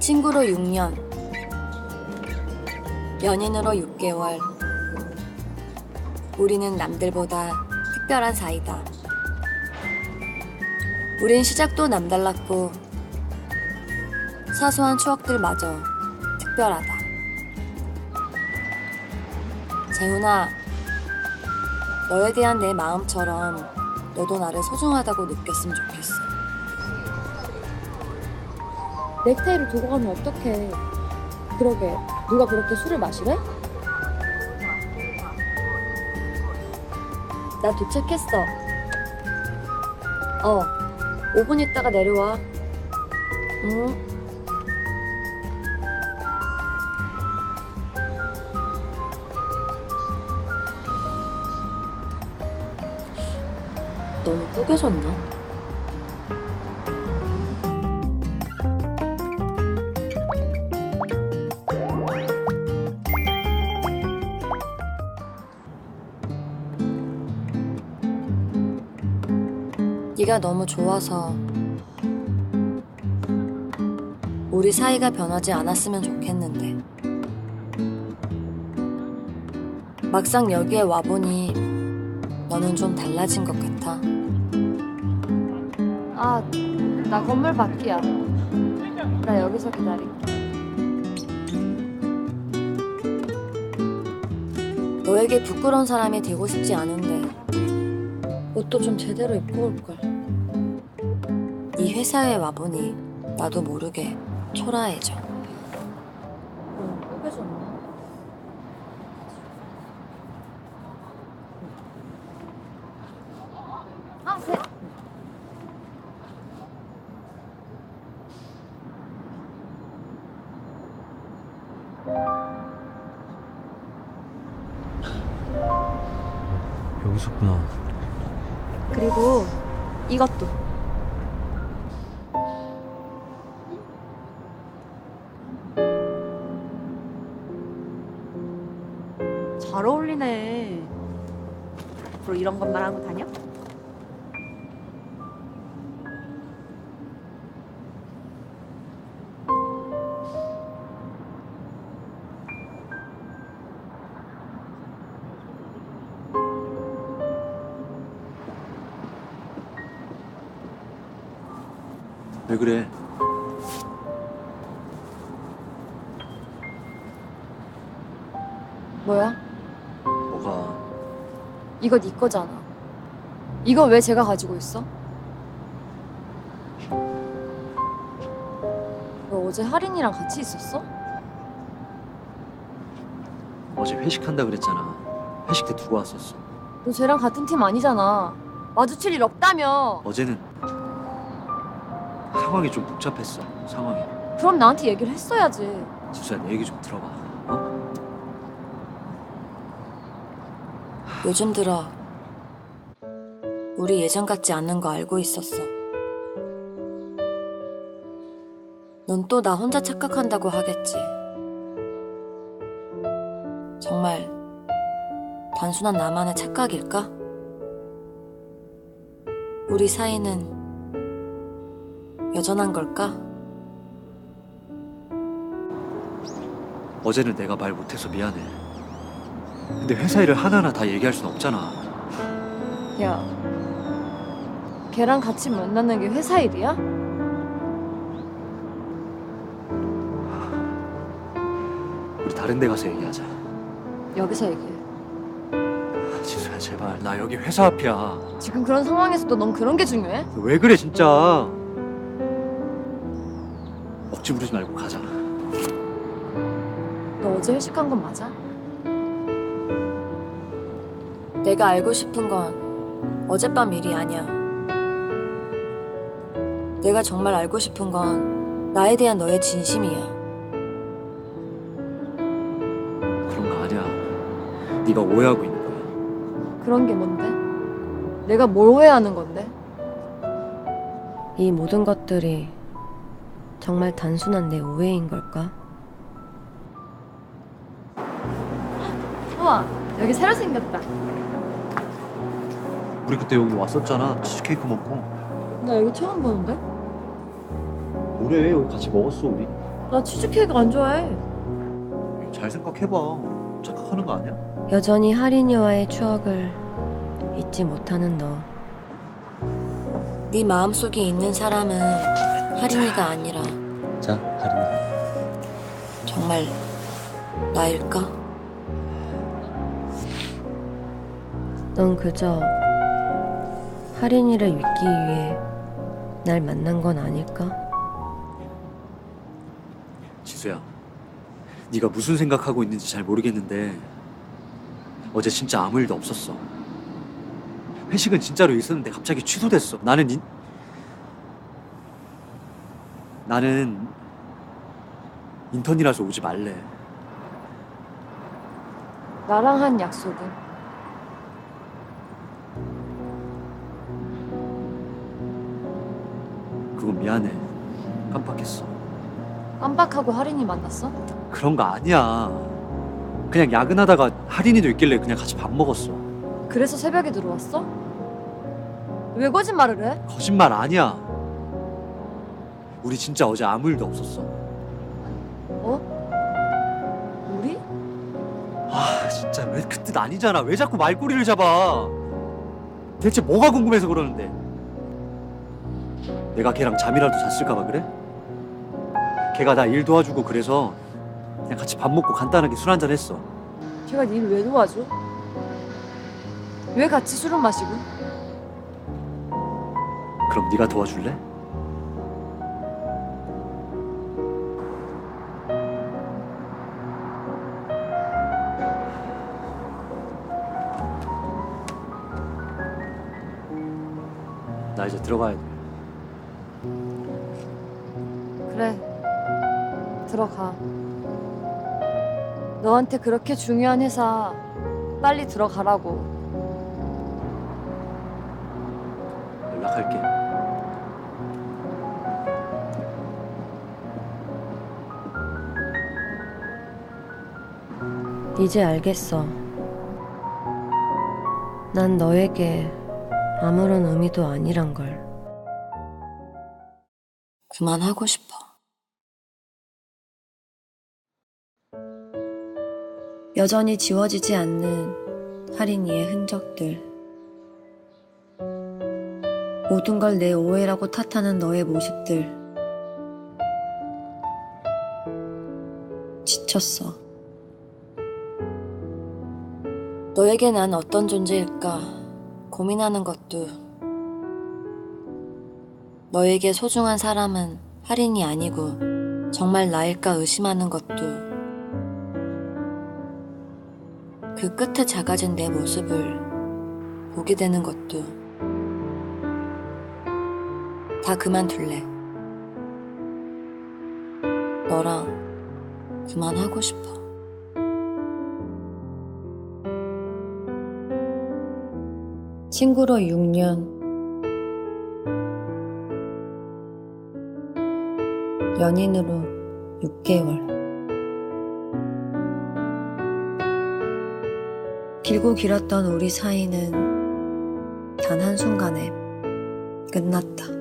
친구로 6년, 연인으로 6개월. 우리는 남들보다 특별한 사이다. 우린 시작도 남달랐고, 사소한 추억들마저 특별하다. 재훈아, 너에 대한 내 마음처럼 너도 나를 소중하다고 느꼈으면 좋겠어. 넥타이를 두고 가면 어떡해. 그러게, 누가 그렇게 술을 마시래? 나 도착했어. 어, 5분 있다가 내려와. 응? 너무 꾸겨졌나? 네가 너무 좋아서 우리 사이가 변하지 않았으면 좋겠는데 막상 여기에 와보니 너는 좀 달라진 것 같아. 아, 나 건물 밖이야. 나 여기서 기다릴게. 너에게 부끄러운 사람이 되고 싶지 않은데 옷도 좀 제대로 입고 올걸. 이 회사에 와보니 나도 모르게 초라해져. 어, 꾸겨졌나? 여기 있었구나. 그리고 이것도. 잘 어울리네. 앞으로 이런 것만 하고 다녀? 왜 그래? 뭐야? 뭐가 이거 네 거잖아. 이거 왜 제가 가지고 있어? 너 어제 할인이랑 같이 있었어? 어제 회식한다 그랬잖아. 회식 때 두고 왔었어. 너 쟤랑 같은 팀 아니잖아. 마주칠 일 없다며. 어제는 상황이 좀 복잡했어. 상황이. 그럼 나한테 얘기를 했어야지. 지수야 내 얘기 좀 들어봐. 어? 요즘 들어 우리 예전 같지 않는 거 알고 있었어. 넌 또 나 혼자 착각한다고 하겠지. 정말 단순한 나만의 착각일까? 우리 사이는 여전한 걸까? 어제는 내가 말 못해서 미안해. 근데 회사 일을 하나하나 다 얘기할 순 없잖아. 야, 걔랑 같이 만나는 게 회사 일이야? 우리 다른 데 가서 얘기하자. 여기서 얘기해. 아, 지수야 제발 나 여기 회사 앞이야. 지금 그런 상황에서도 넌 그런 게 중요해? 왜 그래 진짜. 억지 부리지 말고 가자. 너 어제 회식한 건 맞아? 내가 알고 싶은 건 어젯밤 일이 아니야. 내가 정말 알고 싶은 건 나에 대한 너의 진심이야. 그런 거 아니야. 네가 오해하고 있는 거야. 그런 게 뭔데? 내가 뭘 오해하는 건데? 이 모든 것들이 정말 단순한 내 오해인 걸까? 우와, 여기 새로 생겼다. 우리 그때 여기 왔었잖아. 치즈케이크 먹고. 나 여기 처음 보는데? 뭐래 여기 같이 먹었어 우리. 나 치즈케이크 안 좋아해. 잘 생각해봐. 착각하는 거 아니야? 여전히 하린이와의 추억을 잊지 못하는 너. 네 마음속에 있는 사람은 하린이가 아니라 자, 하린이. 정말 나일까? 넌 그저 하린이를 믿기 위해 날 만난 건 아닐까? 지수야, 네가 무슨 생각하고 있는지 잘 모르겠는데 어제 진짜 아무 일도 없었어. 회식은 진짜로 있었는데 갑자기 취소됐어. 나는 인... 나는 인턴이라서 오지 말래. 나랑 한 약속은 그건 미안해. 깜빡했어. 깜빡하고 하린이 만났어? 그런 거 아니야. 그냥 야근하다가 할인이도 있길래 그냥 같이 밥 먹었어. 그래서 새벽에 들어왔어? 왜 거짓말을 해? 거짓말 아니야. 우리 진짜 어제 아무 일도 없었어. 어? 우리? 아 진짜 왜 그뜻 아니잖아. 왜 자꾸 말꼬리를 잡아? 대체 뭐가 궁금해서 그러는데? 내가 걔랑 잠이라도 잤을까봐 그래? 걔가 나 일 도와주고 그래서 그냥 같이 밥 먹고 간단하게 술 한잔 했어. 걔가 니를 왜 도와줘? 왜 같이 술을 마시고? 그럼 네가 도와줄래? 이제 들어가야 돼. 그래 들어가 너한테 그렇게 중요한 회사 빨리 들어가라고 연락할게. 이제 알겠어 난 너에게 아무런 의미도 아니란 걸. 그만하고 싶어. 여전히 지워지지 않는 하린이의 흔적들. 모든 걸 내 오해라고 탓하는 너의 모습들. 지쳤어. 너에게 난 어떤 존재일까 고민하는 것도 너에게 소중한 사람은 할인이 아니고 정말 나일까 의심하는 것도 그 끝에 작아진 내 모습을 보게 되는 것도 다 그만둘래. 너랑 그만하고 싶어. 친구로 6년. 연인으로 6개월. 길고 길었던 우리 사이는 단 한순간에 끝났다.